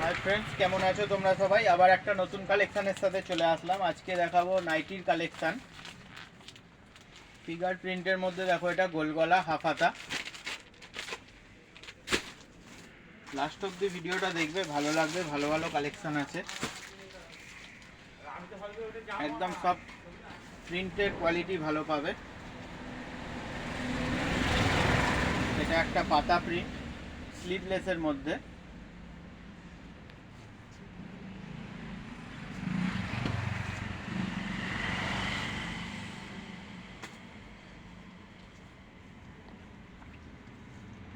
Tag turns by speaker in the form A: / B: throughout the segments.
A: Hi friends কেমন আছো তোমরা সবাই? আবার একটা নতুন কালেকশনের সাথে চলে আসলাম। আজকে দেখাবো নাইটির কালেকশন ফিগার প্রিন্টের মধ্যে দেখো এটা গোলগলা হাফ হাতা। লাস্ট অব্দি ভিডিওটা দেখবে, ভালো লাগবে, ভালো ভালো কালেকশন আছে। একদম সব প্রিন্টের কোয়ালিটি ভালো পাবে। এটা একটা পাতা প্রিন্ট স্লিভলেসের মধ্যে।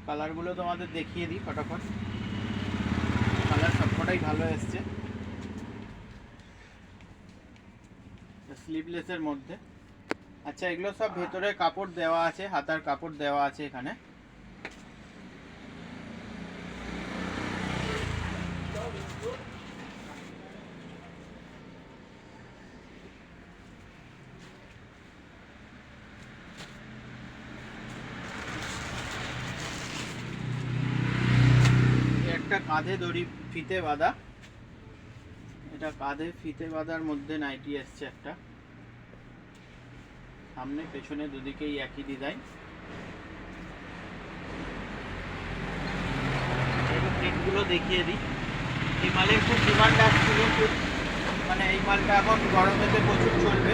A: কালারগুলো তোমাদের দেখিয়ে দিই ফটাফট। কালার সবকটাই ভালো এসছে। স্লিভলেসের মধ্যে। আচ্ছা এগুলো সব ভেতরে কাপড় দেওয়া আছে, হাতার কাপড় দেওয়া আছে এখানে এই একটা কাঁধে দড়ি ফিতে বাঁধা। এটা কাঁধে ফিতে বাঁধার মধ্যে নাইটি এসছে একটা। সামনে, পেছনে দুদিকেই একই ডিজাইন। প্রিন্টগুলো দেখিয়ে দিই। এই মালের খুব ডিমান্ড আসছিল, খুব মানে এই মালটা এখন গরমেতে প্রচুর চলবে।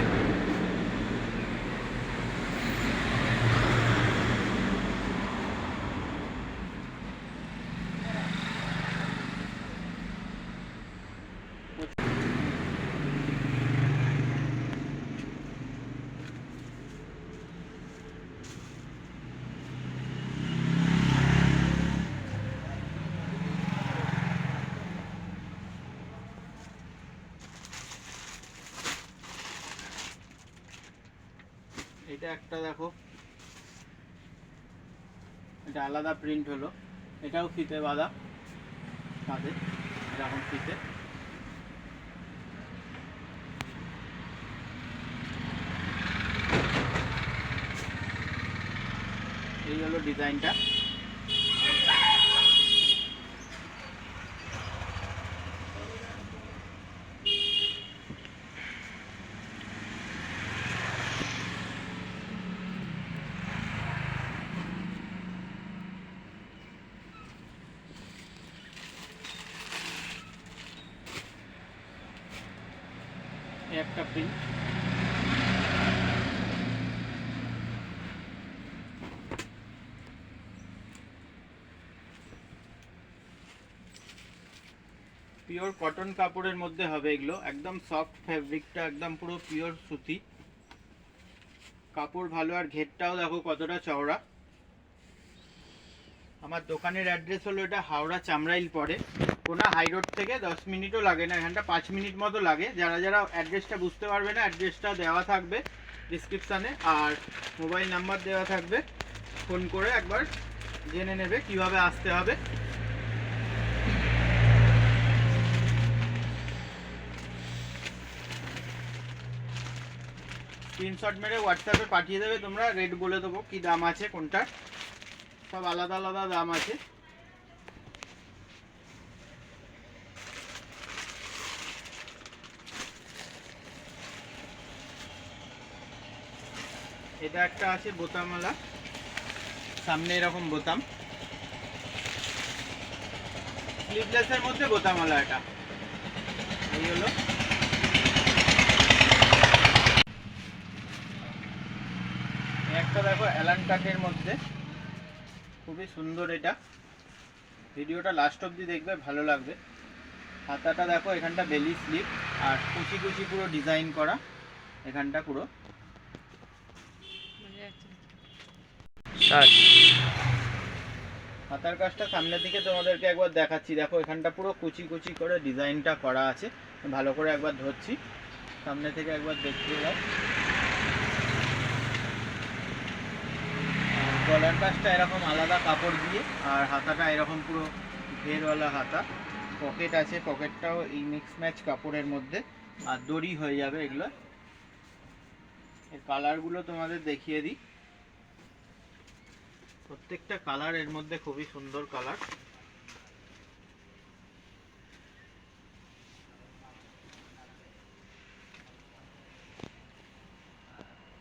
A: এটা একটা দেখো। এটা আলাদা প্রিন্ট হলো। এটাও ফিতে বাঁধা তাদের এরকম ফিতে। এই হলো ডিজাইনটা এই একটা প্রিন্ট পিওর কটন কাপড়ের মধ্যে হবে এগুলো। একদম সফট ফ্যাব্রিকটা একদম পুরো পিওর সুতি। কাপড় ভালো আর ঘেরটাও দেখো কতটা চওড়া। আমার দোকানের অ্যাড্রেস হলো এটা হাওড়া চামড়াইল পড়ে কোনো হাই রোড থেকে দশ মিনিটও লাগে না, এখানটা পাঁচ মিনিট মতো লাগে। যারা যারা অ্যাড্রেসটা বুঝতে পারবে না অ্যাড্রেসটা দেওয়া থাকবে ডিসক্রিপশানে আর মোবাইল নাম্বার দেওয়া থাকবে ফোন করে একবার জেনে নেবে কীভাবে আসতে হবে। স্ক্রিনশট মেরে হোয়াটসঅ্যাপে পাঠিয়ে দেবে তোমরা রেট বলে দেবো কি দাম আছে কোনটার সব আলাদা আলাদা দাম আছে। এটা একটা আছে বোতামওয়ালা। সামনে এরকম বোতাম। স্লিভলেসের মধ্যে বোতামওয়ালা এটা। এই হলো। একটা দেখো অ্যালান কাটের মধ্যে। খুবই সুন্দর এটা। ভিডিওটা লাস্ট অবধি দেখবে, ভালো লাগবে। হাতাটা দেখো, এখানটা বেলি স্লিপ আর কুচি কুচি পুরো ডিজাইন করা। এখানটা পুরো। হাতার কাজটা সামনের দিকে তোমাদেরকে একবার দেখাচ্ছি। দেখো, এখানটা পুরো কুচি কুচি করে ডিজাইনটা করা আছে। ভালো করে একবার ধরছি। সামনে থেকে একবার দেখতে দাও। গলার কাজটা এরকম আলাদা কাপড় দিয়ে, আর হাতাটা এরকম পুরো ঘেরওয়ালা হাতা। পকেট আছে, পকেটটাও এই মিক্স ম্যাচ কাপড়ের মধ্যে, আর দড়ি হয়ে যাবে এগুলো। এর কালারগুলো তোমাদের দেখিয়ে দিই। প্রত্যেকটা কালারের মধ্যে খুবই সুন্দর কালার।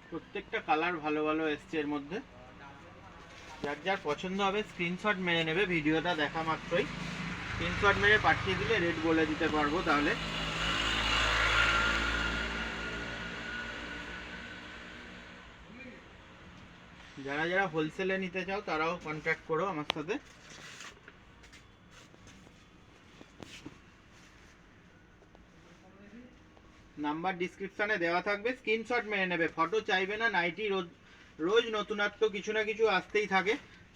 A: প্রত্যেকটা কালার ভালো ভালো এসছে এর মধ্যে। যার যার পছন্দ হবে স্ক্রিনশট মেরে নেবে, ভিডিওটা দেখা মাত্রই। স্ক্রিনশট মেরে পাঠিয়ে দিলে রেট বলে দিতে পারব তাহলে। যারা যারা হোলসেলে নিতে চাও, তারাও কন্ট্যাক্ট করো আমার সাথে। নাম্বার ডিসক্রিপশনে দেওয়া থাকবে স্ক্রিনশট মেরে নেবে। ফটো চাইবে না নাইটি রোজ রোজ নতুনত্ব কিছু না কিছু আসতেই থাকে।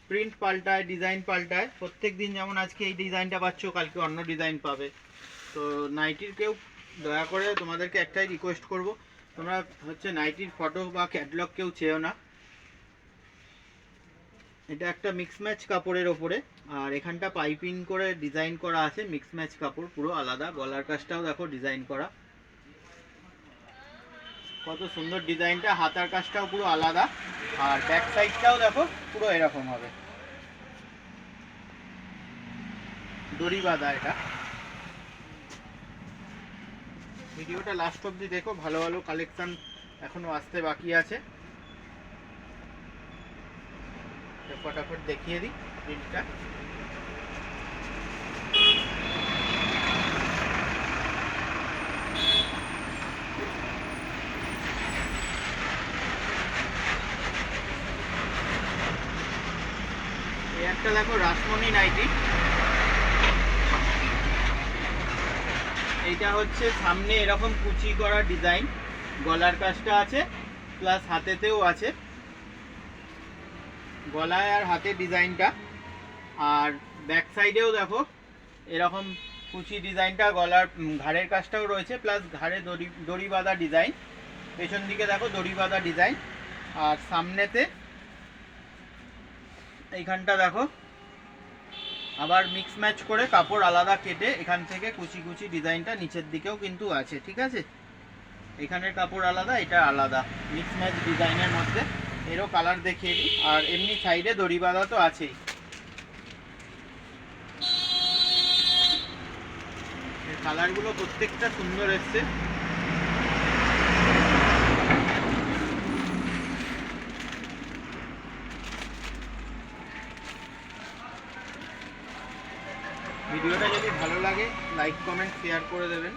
A: প্রিন্ট পাল্টায় ডিজাইন পাল্টায়। প্রত্যেক দিন যেমন আজকে এই ডিজাইনটা পাচ্ছ, কালকে অন্য ডিজাইন পাবে। তো নাইটির কেউ দয়া করে তোমাদেরকে একটাই রিকোয়েস্ট করব, তোমরা হচ্ছে নাইটির ফটো বা ক্যাটলগ কেউ চেয়েও না। এটা একটা মিক্স ম্যাচ কাপড়ের ওপরে। আর এখানটা পাইপিং করে ডিজাইন করা আছে মিক্স ম্যাচ কাপড়, পুরো আলাদা। গলার কাজটাও দেখো ডিজাইন করা। কত সুন্দর ডিজাইনটা হাতার কাজটাও পুরো আলাদা। আর ব্যাক সাইডটাও দেখো, পুরো এরকম হবে। দড়ি বাঁধা এটা। ভিডিওটা লাস্ট অবধি দেখো, ভালো ভালো কালেকশন এখনও আসতে বাকি আছে তো ফটাফট দেখিয়ে দিই প্রিন্টটা। একটা দেখো রাসমণি নাইটি। এইটা হচ্ছে সামনে এরকম কুচি করা ডিজাইন। গলার কাজটা আছে, প্লাস হাতেতেও আছে। গলায় আর হাতে ডিজাইনটা। আর ব্যাক সাইডেও দেখো, এরকম কুচি ডিজাইনটা, গলার ঘাড়ের কাজটাও রয়েছে প্লাস ঘাড়ে দড়ি দড়ি বাঁধা ডিজাইন। পেছন দিকে দেখো দড়ি বাঁধা ডিজাইন। আর সামনেতে এইখানটা দেখো, আবার মিক্স ম্যাচ করে কাপড় আলাদা কেটে এখান থেকে কুচি কুচি ডিজাইনটা নিচের দিকেও কিন্তু আছে, ঠিক আছে? এখানের কাপড় আলাদা, এটা আলাদা মিক্স ম্যাচ ডিজাইনের মধ্যে। এরও কালার দেখিয়ে দিই। আর এমনি সাইডে দড়ি বাঁধা তো আছেই। কালারগুলো প্রত্যেকটা সুন্দর এসছে। ভিডিওটা যদি ভালো লাগে লাইক কমেন্ট শেয়ার করে দেবেন।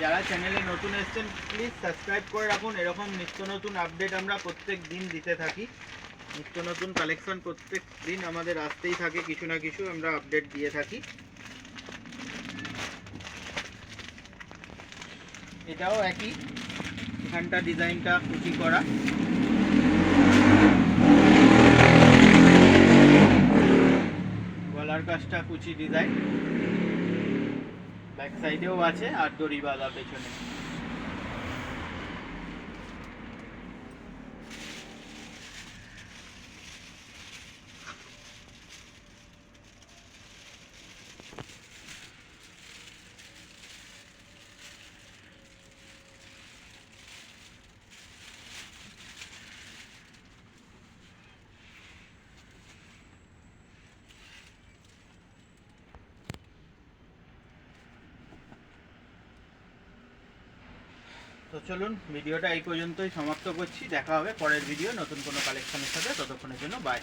A: যারা চ্যানেলে নতুন এসেছেন প্লিজ সাবস্ক্রাইব করে রাখুন। এরকম নিত্য নতুন আপডেট আমরা প্রত্যেক দিন দিতে থাকি। নিত্য নতুন কালেকশন প্রত্যেক দিন আমাদের আসতেই থাকে, কিছু না কিছু আমরা আপডেট দিয়ে থাকি। এটাও একই। এখানটা ডিজাইনটা কুচি করা। গলার কাজটা কুচি ডিজাইন ব্যাক সাইডেও আছে আর দড়ি বাঁধা পেছনে। চলুন, ভিডিওটা এই পর্যন্তই সমাপ্ত করছি। দেখা হবে পরের ভিডিও, নতুন কোনো কালেকশনের সাথে। ততক্ষণের জন্য বাই